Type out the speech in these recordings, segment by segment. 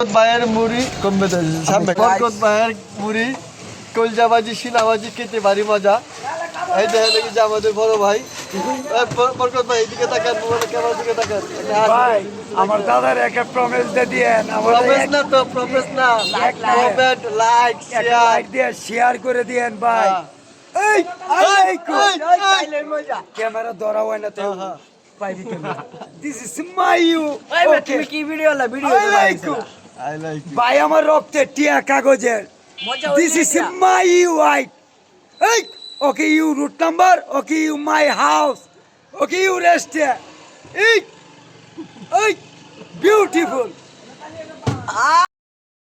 ভাইয়ের মুড়ি কমবে বরকত ভাইয়ের মুড়ি। কলজাবাজি সিনাবাজি খেতে ভারী মজা। এই দেখি যে আমাদের বড় ভাই। বরকত ভাই এদিকে তাকান মোবাইলে ক্যামেরার দিকে তাকান। ভাই আমার দাদার একটা প্রমিস দিয়ে দিয়েন। আমার প্রমিস না তো প্রমিস না. কমেন্ট লাইক শেয়ার লাইক দিয়ে শেয়ার করে দিয়েন ভাই। হ্যাঁ। এই এই, ক্যামেরা ধরা হয় না তো। দিস ইজ মাই ইউ তুমি কি ভিডিও লা ভিডিও আই লাইক ভাই আমার রক্তে টিয়া কাগজের। দিস ইজ মাই রাইট এই okay you root number okay you my house okay you rest এই এই বিউটিফুল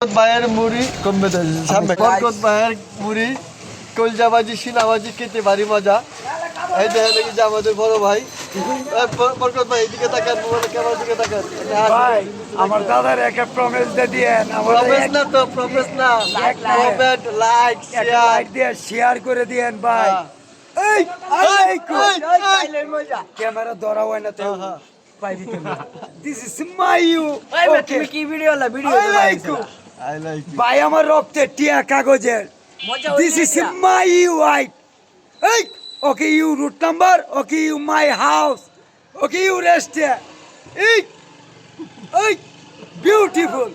ভাইয়ের মুড়ি কমবে সামনে বরকত ভাইয়ের মুড়ি কলজাবাজি সিনাবাজি খেতে ভারী মজা। এই দেখি যে আমাদের বড় ভাই। বরকত ভাই এদিকে তাকান ভাই আমার দাদার একটা প্রমিস দিয়ে দিয়েন আমার প্রমিস না তো প্রমিস না। like. Comment like share like দিয়ে শেয়ার করে দিয়েন ভাই। হ্যাঁ। এই এই, ক্যামেরা ধরা হয় না তো। পাইবি দিস ইজ মাই ইউ তুমি কি ভিডিও লা ভিডিও আলাইকুম আই লাইক ভাই আমার রক্তে টিয়া কাগজের। মজা this is my you right এই okay you root number okay you my house okay you rest এই এই বিউটিফুল